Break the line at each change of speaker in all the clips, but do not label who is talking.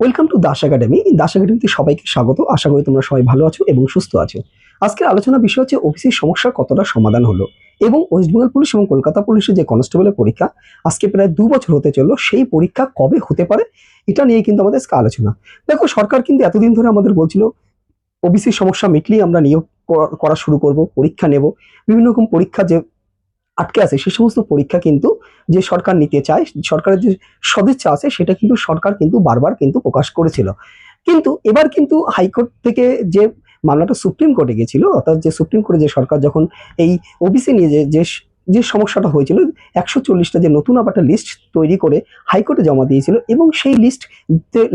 Welcome to Das academy Das একাডেমিতে সবাইকে স্বাগত। আশা করি তোমরা সবাই ভালো আছো এবং সুস্থ আছো। আজকের আলোচনা বিষয় হচ্ছে অফিসের সমস্যা কতটা সমাধান হলো এবং ওয়েস্ট বেঙ্গল পুলিশ এবং কলকাতা পুলিশের যে কনস্টেবলের পরীক্ষা আজকে প্রায় দু বছর হতে চলল, সেই পরীক্ষা কবে হতে পারে? এটা নিয়ে কিন্তু আমাদের আজকে আলোচনা। দেখো, সরকার কিন্তু এতদিন ধরে আমাদের বলছিল ওবিসির সমস্যা মিটলেই আমরা নিয়োগ করা শুরু করব, পরীক্ষা নেব। বিভিন্ন রকম পরীক্ষা যে আটকে আছে, সে সমস্ত পরীক্ষা কিন্তু যে সরকার নিতে চায়, সরকারের যে সদিচ্ছা আছে, সেটা কিন্তু সরকার কিন্তু বারবার কিন্তু প্রকাশ করেছিল। কিন্তু এবার কিন্তু হাইকোর্ট থেকে যে মামলাটা সুপ্রিম কোর্টে গেছিল, অর্থাৎ যে সুপ্রিম কোর্টে যে সরকার যখন এই ওবিসি নিয়ে যে যে যে সমস্যাটা হয়েছিল, একশো চল্লিশটা যে নতুন আবার লিস্ট তৈরি করে হাইকোর্টে জমা দিয়েছিল এবং সেই লিস্ট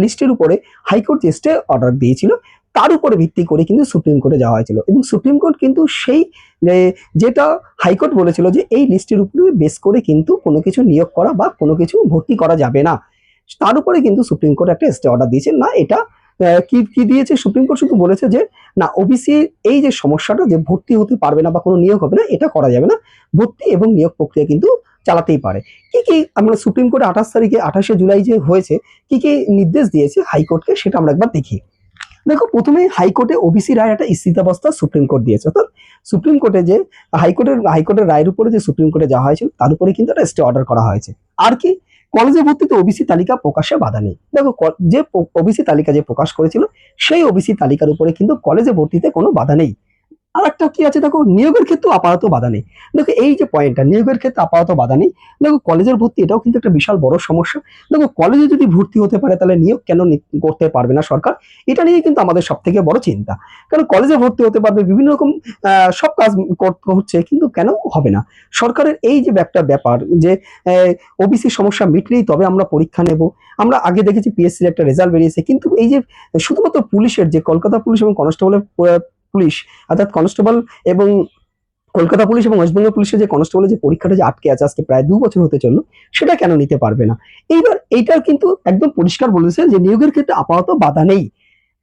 লিস্টের উপরে হাইকোর্ট যে স্টে অর্ডার দিয়েছিল তার উপরে ভিত্তি করে কিন্তু সুপ্রিম কোর্টে যাওয়া হয়েছিল। এবং সুপ্রিম কোর্ট কিন্তু সেই যেটা হাইকোর্ট বলেছিল যে এই লিস্টের উপরে বেস করে কিন্তু কোনো কিছু নিয়োগ করা বা কোনো কিছু ভর্তি করা যাবে না। তার উপরে কিন্তু সুপ্রিম কোর্ট একটা স্টে অর্ডার দিয়েছে। না, এটা কি কি দিয়েছে? সুপ্রিম কোর্ট শুধু বলেছে যে, না ওবিসি এই যে সমস্যাটা যে ভর্তি হতে পারবে না বা কোনো নিয়োগ হবে না, এটা করা যাবে না। ভর্তি এবং নিয়োগ প্রক্রিয়া কিন্তু চালাতেই পারে। কি কি আমরা সুপ্রিম কোর্টে আঠাশ তারিখে, আঠাশে জুলাই যে হয়েছে, কি কি নির্দেশ দিয়েছে হাইকোর্টকে, সেটা আমরা একবার দেখি। দেখো প্রথমে হাইকোর্টে ওবিসি রায় একটা স্থিতাবস্থা সুপ্রিম কোর্ট দিয়েছে। অর্থাৎ সুপ্রিম কোর্টে যে হাইকোর্টের হাইকোর্টের রায়ের উপরে যে সুপ্রিম কোর্টে যাওয়া হয়েছিল, তার উপরে কিন্তু একটা স্টে অর্ডার করা হয়েছে। আর কি? কলেজে ভর্তিতে ওবিসি তালিকা প্রকাশে বাধা নেই। দেখো যে ওবিসি তালিকা যে প্রকাশ করেছিল, সেই ওবিসি তালিকার উপরে কিন্তু কলেজে ভর্তিতে কোনো বাধা নেই। আর একটা কি আছে দেখো? নিয়োগের ক্ষেত্রে আপাতত বাধা নেই। দেখো, এই যে পয়েন্টটা নিয়োগের ক্ষেত্রে আপাতত বাধা নেই। দেখো, কলেজের ভর্তি, এটাও কিন্তু একটা বিশাল বড় সমস্যা। দেখো, কলেজে যদি ভর্তি হতে পারে, তাহলে নিয়োগ কেন করতে পারবে না সরকার? এটা নিয়ে কিন্তু আমাদের সব থেকে বড় চিন্তা। কারণ কলেজে ভর্তি হতে পারবে, বিভিন্ন রকম সব কাজ করতে হচ্ছে, কিন্তু কেন হবে না? সরকারের এই যে একটা ব্যাপার যে ওবিসি সমস্যা মিটলেই তবে আমরা পরীক্ষা নেব। আমরা আগে দেখেছি পিএসসির একটা রেজাল্ট বেরিয়েছে, কিন্তু এই যে শুধুমাত্র পুলিশের যে, কলকাতা পুলিশ এবং কনস্টেবলের পুলিশ, অর্থাৎ কনস্টেবল এবং কলকাতা পুলিশ এবং ওয়েস্ট বেঙ্গল পুলিশের যে কনস্টেবলের যে পরীক্ষাটা যে আটকে আছে, আজকে প্রায় দু বছর হতে চলল, সেটা কেন নিতে পারবে না? এইবার এইটার কিন্তু একদম পরিষ্কার বলেছে যে নিয়োগের ক্ষেত্রে আপাতত বাধা নেই।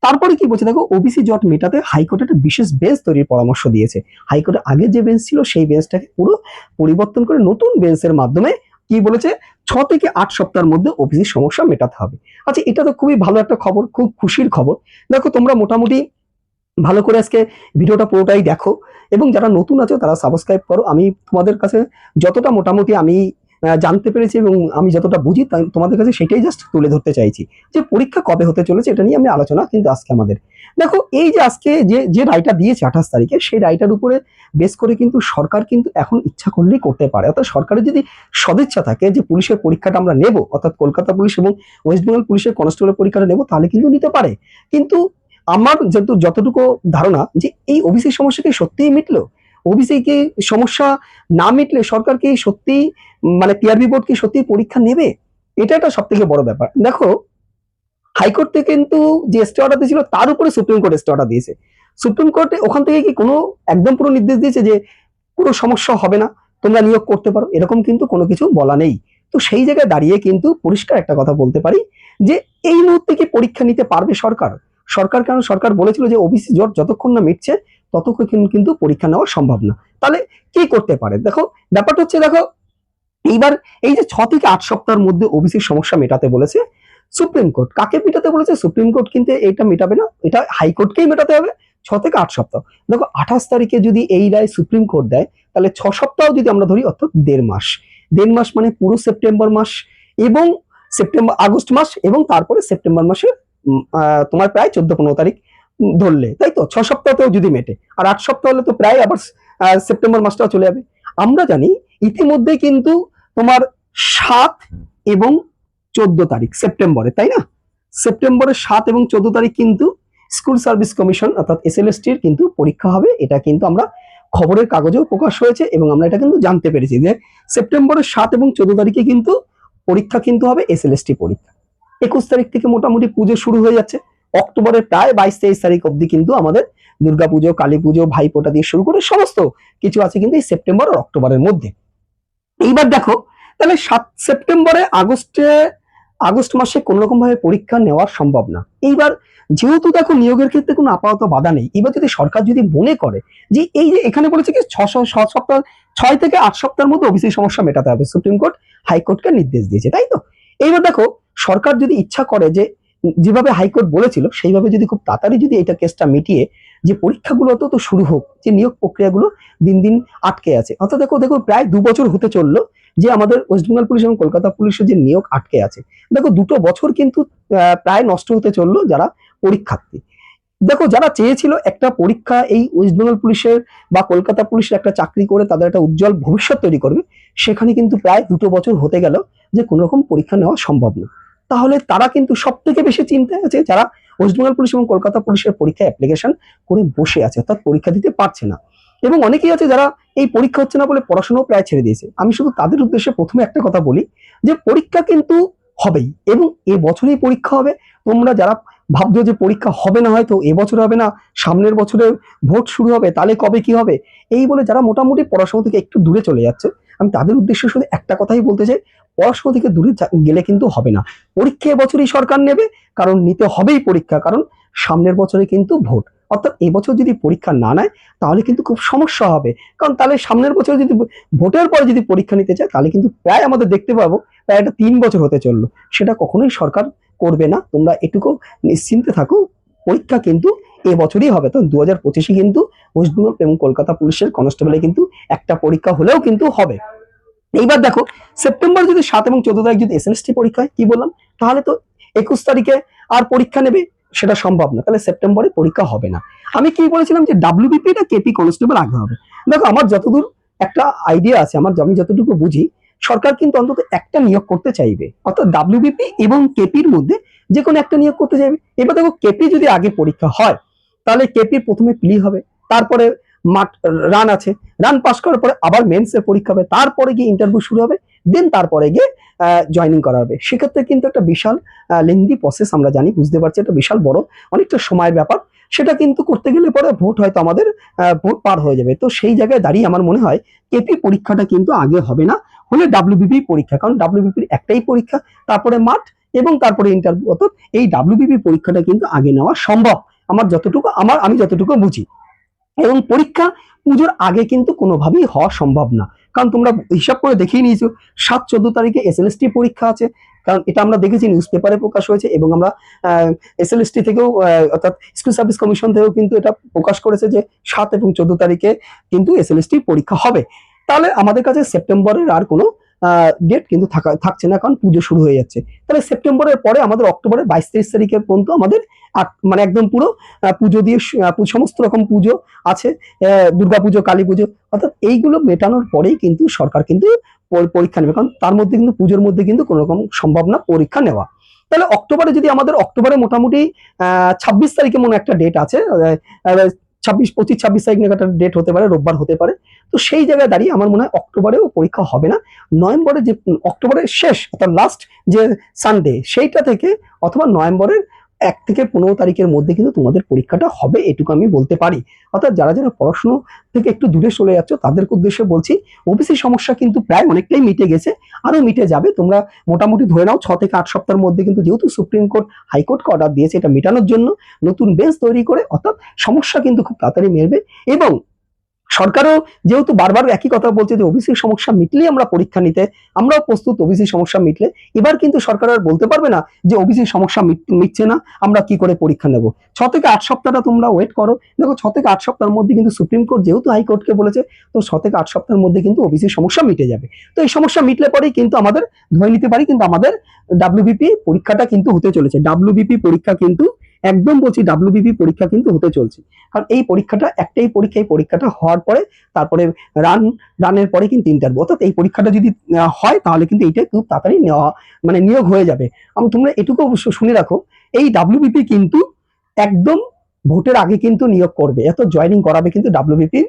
তারপরে কি বলছে দেখো ওবিসি জট মেটাতে হাইকোর্ট একটা বিশেষ বেঞ্চ তৈরির পরামর্শ দিয়েছে। হাইকোর্টে আগে যে বেঞ্চ ছিল, সেই বেঞ্চটাকে পুরো পরিবর্তন করে নতুন বেঞ্চের মাধ্যমে কি বলেছে, ছ থেকে আট সপ্তাহের মধ্যে ওবিসি সমস্যা মেটাতে হবে। আচ্ছা এটা তো খুবই ভালো একটা খবর, খুব খুশির খবর। দেখো, তোমরা মোটামুটি ভালো করে আজকে ভিডিওটা পুরোটাই দেখো। এবং যারা নতুন আছো, তারা সাবস্ক্রাইব করো। আমি তোমাদের কাছে যতটা মোটামুটি আমি জানতে পেরেছি এবং আমি যতটা বুঝি তোমাদের কাছে সেটাই জাস্ট তুলে ধরতে চাইছি। যে পরীক্ষা কবে হতে চলেছে, এটা নিয়ে আমি আলোচনা কিন্তু আজকে আমাদের। দেখো, এই যে আজকে যে যে রায়টা দিয়েছে আঠাশ তারিখে, সেই রায়টার উপরে বেস করে কিন্তু সরকার কিন্তু এখন ইচ্ছা করলেই করতে পারে। অর্থাৎ সরকারের যদি সদিচ্ছা থাকে যে পুলিশের পরীক্ষাটা আমরা নেব, অর্থাৎ কলকাতা পুলিশ এবং ওয়েস্ট বেঙ্গল পুলিশের কনস্টেবলের পরীক্ষাটা নেব, তাহলে কিন্তু নিতে পারে। কিন্তু আমার যেহেতু যতটুকু ধারণা যে এই ওবিসি সমস্যা কি সত্যিই মিটলো? ওবিসি কি সমস্যা না মিটলে সরকার কি সত্যি মানে টিআরবি বোর্ড কি সত্যি পরীক্ষা নেবে? এটা একটা সব থেকে বড় ব্যাপার। দেখো, হাইকোর্ট থেকে কিন্তু যে স্টে অর্ডার দিয়েছিল, তার উপরে সুপ্রিম কোর্ট স্টে অর্ডার দিয়েছে। সুপ্রিম কোর্টে ওখান থেকে কি কোনো একদম পুরো নির্দেশ দিয়েছে যে কোনো সমস্যা হবে না, তোমরা নিয়োগ করতে পারো, এরকম কিন্তু কোনো কিছু বলা নেই। তো সেই জায়গায় দাঁড়িয়ে কিন্তু পরিষ্কার একটা কথা বলতে পারি যে এই মুহূর্তে কি পরীক্ষা নিতে পারবে সরকার? সরকার কারণ সরকার বলেছিল যে ওবিসি জট যতক্ষণ না মিটছে, ততক্ষণ কিন্তু পরীক্ষা নেওয়া সম্ভব না। তাহলে কি করতে পারে? দেখো, ব্যাপারটা হচ্ছে, দেখো, এইবার এই যে ছ থেকে আট সপ্তাহের মধ্যে ওবিসির সমস্যা মেটাতে বলেছে সুপ্রিম কোর্ট কাকে মেটাতে বলেছে? সুপ্রিম কোর্ট কিন্তু এটা মেটাবে না। এটা হাইকোর্টকেই মেটাতে হবে? ছ থেকে আট সপ্তাহ। দেখো, আঠাশ তারিখে যদি এই রায় সুপ্রিম কোর্ট দেয়, তাহলে ছ সপ্তাহ যদি আমরা ধরি, অর্থাৎ দেড় মাস। দেড় মাস মানে পুরো সেপ্টেম্বর মাস এবং সেপ্টেম্বর আগস্ট মাস এবং তারপরে সেপ্টেম্বর মাসের তোমার প্রায় চোদ্দ পনেরো তারিখ ধরলে, তাই তো? ছ সপ্তাহতেও যদি মেটে, আর আট সপ্তাহ হলে তো প্রায় আবার সেপ্টেম্বর মাসটাও চলে যাবে। আমরা জানি ইতিমধ্যে কিন্তু তোমার সাত এবং চোদ্দ তারিখ, সেপ্টেম্বরে, তাই না? সেপ্টেম্বরের সাত এবং চোদ্দ তারিখ কিন্তু স্কুল সার্ভিস কমিশন, অর্থাৎ এসএলএসটির কিন্তু পরীক্ষা হবে। এটা কিন্তু আমরা খবরের কাগজেও প্রকাশ হয়েছে এবং আমরা এটা কিন্তু জানতে পেরেছি যে সেপ্টেম্বরের সাত এবং চোদ্দ তারিখে কিন্তু পরীক্ষা কিন্তু হবে এসএলএসটি পরীক্ষা। একুশ তারিখ থেকে মোটামুটি পুজো শুরু হয়ে যাচ্ছে। অক্টোবরের প্রায় বাইশ তেইশ তারিখ অবধি কিন্তু আমাদের দুর্গাপুজো কালী পুজো, ভাইফোঁটা দিয়ে শুরু করে সমস্ত কিছু আছে কিন্তু এই সেপ্টেম্বর আর অক্টোবরের মধ্যে। এইবার দেখো, তাহলে সাত সেপ্টেম্বরে আগস্টে, আগস্ট মাসে কোন রকম ভাবে পরীক্ষা নেওয়া সম্ভব না। এইবার যেহেতু দেখো নিয়োগের ক্ষেত্রে কোনো আপাতত বাধা নেই এবার যদি সরকার যদি মনে করে যে এই যে এখানে বলেছে কি ছশো, ছ সপ্তাহ, ছয় থেকে আট সপ্তাহের মধ্যে ওবিসি সমস্যা মেটাতে হবে, সুপ্রিম কোর্ট, হাইকোর্টকে নির্দেশ দিয়েছে, তাই তো? এইবার দেখো সরকার যদি ইচ্ছা করে যে যেভাবে হাইকোর্ট বলেছিল, সেইভাবে যদি খুব তাড়াতাড়ি যদি এটা কেসটা মিটিয়ে যে পরীক্ষাগুলো তো শুরু হোক, যে নিয়োগ প্রক্রিয়াগুলো দিন দিন আটকে আছে। অর্থাৎ দেখো দেখো প্রায় দু বছর হতে চলল যে আমাদের ওয়েস্ট বেঙ্গল পুলিশ এবং কলকাতা পুলিশের যে নিয়োগ আটকে আছে। দেখো, দুটো বছর কিন্তু প্রায় নষ্ট হতে চলল যারা পরীক্ষার্থী। দেখো, যারা চেয়েছিল একটা পরীক্ষা এই ওয়েস্ট বেঙ্গল পুলিশের বা কলকাতা পুলিশের একটা চাকরি করে তাদের একটা উজ্জ্বল ভবিষ্যৎ তৈরি করবে, সেখানে কিন্তু প্রায় দুটো বছর হতে গেল যে কোনো রকম পরীক্ষা নেওয়া সম্ভব না তাহলে তারা কিন্তু সব থেকে বেশি চিন্তায় আছে যারা ওয়েস্ট বেঙ্গল পুলিশ এবং কলকাতা পুলিশের পরীক্ষা অ্যাপ্লিকেশন করে বসে আছে, অর্থাৎ পরীক্ষা দিতে পারছে না। এবং অনেকেই আছে যারা এই পরীক্ষা হচ্ছে না বলে পড়াশোনাও প্রায় ছেড়ে দিয়েছে। আমি শুধু তাদের উদ্দেশ্যে প্রথমে একটা কথা বলি যে পরীক্ষা কিন্তু হবেই এবং এ বছরেই পরীক্ষা হবে। তোমরা যারা ভাবছ যে পরীক্ষা হবে না হয়তো এবছর হবে না, সামনের বছরে ভোট শুরু হবে, তাহলে কবে কি হবে? এই বলে যারা মোটামুটি পড়াশোনা থেকে একটু দূরে চলে যাচ্ছে আমি তাদের উদ্দেশ্যে শুধু একটা কথাই বলতে চাই, পড়াশোনা থেকে দূরে গেলে কিন্তু হবে না। পরীক্ষা এবছরই সরকার নেবে, কারণ নিতে হবেই পরীক্ষা, কারণ সামনের বছরে কিন্তু ভোট। অর্থাৎ এবছর যদি পরীক্ষা না নেয়, তাহলে কিন্তু খুব সমস্যা হবে। কারণ তাহলে সামনের বছর যদি ভোটের পরে যদি পরীক্ষা নিতে চায়, তাহলে কিন্তু প্রায় আমাদের দেখতে পাবো, প্রায় একটা তিন বছর হতে চলল। সেটা কখনোই সরকার করবে না। তোমরা এটুকু নিশ্চিন্তে থাকো। পরীক্ষা কিন্তু এবছরই হবে। তো দু হাজার পঁচিশে কিন্তু ওয়েস্ট বেঙ্গল এবং কলকাতা পুলিশের কনস্টেবলে কিন্তু একটা পরীক্ষা হলেও কিন্তু হবে। এইবার দেখো, সেপ্টেম্বর যদি সাত এবং চোদ্দ তারিখ যদি এসএলএসটি পরীক্ষা হয়, কি বললাম? তাহলে তো একুশ তারিখে আর পরীক্ষা নেবে, সেটা সম্ভব না। তাহলে সেপ্টেম্বরে পরীক্ষা হবে না। আমি কি বলেছিলাম যে ডাব্লিউবিপি টা কেপি কনস্টেবল আগে হবে। দেখো, আমার যতদূর একটা আইডিয়া আছে, আমার আমি যতটুকু বুঝি সরকার কিন্তু অন্তত একটা নিয়োগ করতে চাইবে। অর্থাৎ ডাব্লিউবিপি এবং কেপির মধ্যে যে কোনো একটা নিয়োগ করতে চাইবে। এবার দেখো কেপি যদি আগে পরীক্ষা হয়, তাহলে কেপি প্রথমে প্লি হবে। তারপরে মাঠ রান আছে। রান পাস করার পরে আবার মেন্সের পরীক্ষা হবে। তারপরে গিয়ে ইন্টারভিউ শুরু হবে। দেন তারপরে গিয়ে জয়নিং করা হবে। সেক্ষেত্রে কিন্তু একটা বিশাল লেন্দি প্রসেস আমরা জানি, বুঝতে পারছি। একটা বিশাল বড়, অনেকটা সময়ের ব্যাপার। সেটা কিন্তু করতে গেলে পরে ভোট হয়তো আমাদের ভোট পার হয়ে যাবে। তো সেই জায়গায় দাঁড়িয়ে আমার মনে হয় কেপি পরীক্ষাটা কিন্তু আগে হবে না। হলে ডাব্লিউবিপি পরীক্ষা, কারণ ডাব্লিউবিপির একটাই পরীক্ষা, তারপরে মাঠ এবং তারপরে ইন্টারভিউ অর্থাৎ এই ডাব্লিউবিপি পরীক্ষাটা কিন্তু আগে নেওয়া সম্ভব। আমার যতটুকু, আমার, আমি যতটুকু বুঝি। এবং পরীক্ষা পুজোর আগে কিন্তু কোনোভাবেই হওয়া সম্ভব না। কারণ তোমরা হিসাব করে দেখিয়ে নিয়েছো, সাত, চোদ্দ তারিখে এসএলএসটি পরীক্ষা আছে। কারণ এটা আমরা দেখেছি নিউজ পেপারে প্রকাশ হয়েছে এবং আমরা এস এসএলএসটি থেকেও অর্থাৎ স্কুল সার্ভিস কমিশন থেকেও কিন্তু এটা প্রকাশ করেছে যে সাত এবং চোদ্দ তারিখে কিন্তু এসএলএসটি পরীক্ষা হবে। তাহলে আমাদের কাছে সেপ্টেম্বরের আর কোনো ডেট কিন্তু থাকা থাকছে না, কারণ পুজো শুরু হয়ে যাচ্ছে। তাহলে সেপ্টেম্বরের পরে আমাদের অক্টোবরের বাইশ তেইশ তারিখের পর্যন্ত আমাদের মানে একদম পুরো পুজো দিয়ে সমস্ত রকম পুজো আছে দুর্গা পুজো, কালী পুজো, অর্থাৎ এইগুলো মেটানোর পরেই কিন্তু সরকার কিন্তু পরীক্ষা নেবে, কারণ তার মধ্যে কিন্তু পুজোর মধ্যে কিন্তু কোনো রকম সম্ভব না পরীক্ষা নেওয়া। তাহলে অক্টোবরে যদি আমাদের অক্টোবরে মোটামুটি, আহ, ছাব্বিশ তারিখে মনে একটা ডেট আছে ছাব্বিশ, পঁচিশ, ছাব্বিশ তারিখ নাগাদ ডেট হতে পারে, রোববার হতে পারে। তো সেই জায়গায় দাঁড়িয়ে আমার মনে হয় অক্টোবরেও পরীক্ষা হবে না। নভেম্বরে যে অক্টোবরের শেষ, অর্থাৎ লাস্ট যে সানডে সেইটা থেকে অথবা নভেম্বরের এক থেকে পনেরো তারিখের মধ্যে কিন্তু তোমাদের পরীক্ষাটা হবে, এটুকু আমি বলতে পারি। অর্থাৎ যারা যারা পড়াশুনো থেকে একটু দূরে চলে যাচ্ছ তাদের উদ্দেশ্যে বলছি ওবিসি সমস্যা কিন্তু প্রায় অনেকটাই মিটে গেছে, আরও মিটে যাবে। তোমরা মোটামুটি ধরে নাও, ছ থেকে আট সপ্তাহের মধ্যে কিন্তু যেহেতু সুপ্রিম কোর্ট হাইকোর্টকে অর্ডার দিয়েছে এটা মেটানোর জন্য, নতুন বেঞ্চ তৈরি করে, অর্থাৎ সমস্যা কিন্তু খুব তাড়াতাড়ি মেরবে এবং সরকারও যেহেতু বারবার একই কথা বলছে যে ওবিসি সমস্যা মিটলেই আমরা পরীক্ষা নিতে, আমরাও প্রস্তুত ওবিসি সমস্যা মিটলে, এবার কিন্তু সরকার আর বলতে পারবে না যে ওবিসি সমস্যা মিট- মিটছে না, আমরা কি করে পরীক্ষা নেব। ছ থেকে আট সপ্তাহটা তোমরা ওয়েট করো। দেখো, ছ থেকে আট সপ্তাহের মধ্যে কিন্তু সুপ্রিম কোর্ট যেহেতু হাইকোর্টকে বলেছে, তো ছ থেকে আট সপ্তাহের মধ্যে কিন্তু ওবিসি সমস্যা মিটে যাবে। তো এই সমস্যা মিটলে পরেই কিন্তু আমাদের ধরে নিতে পারি, কিন্তু আমাদের ডাব্লিউবিপি পরীক্ষাটা কিন্তু হতে চলেছে। ডাব্লিউবিপি পরীক্ষা কিন্তু একদম বলছি ডাব্লিউবিপি পরীক্ষা কিন্তু হতে চলছে। কারণ এই পরীক্ষাটা, একটাই পরীক্ষা, এই পরীক্ষাটা হওয়ার পরে তারপরে রান রানের পরে কিন্তু ইন্টারভিউ অর্থাৎ এই পরীক্ষাটা যদি হয় তাহলে কিন্তু এইটা খুব তাড়াতাড়ি নেওয়া মানে নিয়োগ হয়ে যাবে। আমি, তোমরা এটুকু অবশ্য শুনে রাখো, এই ডাব্লিউবিপি কিন্তু একদম ভোটের আগে কিন্তু নিয়োগ করবে। এত জয়েনিং করাবে কিন্তু ডাব্লিউবিপি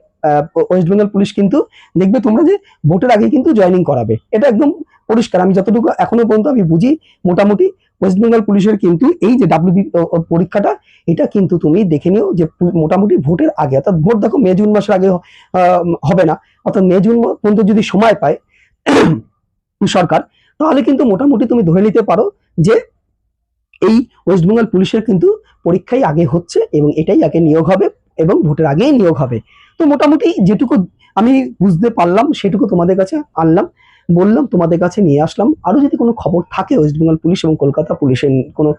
ওয়েস্ট বেঙ্গল পুলিশ কিন্তু দেখবে তোমরা যে ভোটের আগে কিন্তু জয়েনিং করাবে। এটা একদম পরিষ্কার। আমি যতটুকু এখনও পর্যন্ত আমি বুঝি, মোটামুটি ওয়েস্ট বেঙ্গল পুলিশের কিন্তু এই যে ডাব্লিউবি পরীক্ষাটা, এটা কিন্তু তুমি দেখে নিও যে মোটামুটি ভোটের আগে, অর্থাৎ ভোট দেখো মে, জুন মাসের আগে হবে না। অর্থাৎ মে, জুন পর্যন্ত যদি সময় পায় সরকার, তাহলে কিন্তু মোটামুটি তুমি ধরে নিতে পারো যে এই ওয়েস্ট বেঙ্গল পুলিশের কিন্তু পরীক্ষাই আগে হচ্ছে এবং এটাই আগে নিয়োগ হবে এবং ভোটের আগেই নিয়োগ হবে। তো মোটামুটি যেটুকু আমি বুঝতে পারলাম, সেটুকু তোমাদের কাছে আনলাম। বললাম, তোমাদের কাছে নিয়ে আসলাম। আরও যদি কোনো খবর থাকে ওয়েস্ট বেঙ্গল পুলিশ এবং কলকাতা পুলিশের কোনো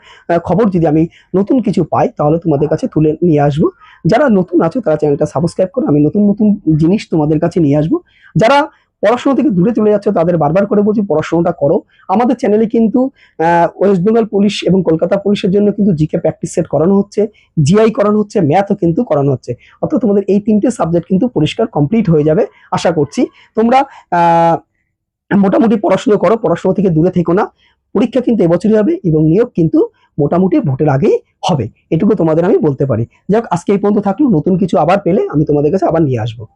খবর যদি আমি নতুন কিছু পাই, তাহলে তোমাদের কাছে তুলে নিয়ে আসব। যারা নতুন আছো, তারা চ্যানেলটা সাবস্ক্রাইব করো। আমি নতুন নতুন জিনিস তোমাদের কাছে নিয়ে আসব। যারা পড়াশোনা থেকে দূরে চলে যাচ্ছে, তাদের বারবার করে বলছি, পড়াশোনাটা করো। আমাদের চ্যানেলে কিন্তু ওয়েস্ট বেঙ্গল পুলিশ এবং কলকাতা পুলিশের জন্য কিন্তু জিকে প্র্যাকটিস সেট করানো হচ্ছে। জিআই করানো হচ্ছে ম্যাথও কিন্তু করানো হচ্ছে। অর্থাৎ তোমাদের এই তিনটে সাবজেক্ট কিন্তু পরিষ্কার কমপ্লিট হয়ে যাবে, আশা করছি। তোমরা মোটামুটি পড়াশুনো করো, পড়াশুনো থেকে দূরে থেকো না। পরীক্ষা কিন্তু এবছরই হবে এবং নিয়োগ কিন্তু মোটামুটি ভোটের আগেই হবে। এটুকু তোমাদের আমি বলতে পারি। যাক, আজকে এই পর্যন্ত থাকল। নতুন কিছু আবার পেলে আমি তোমাদের কাছে আবার নিয়ে আসব।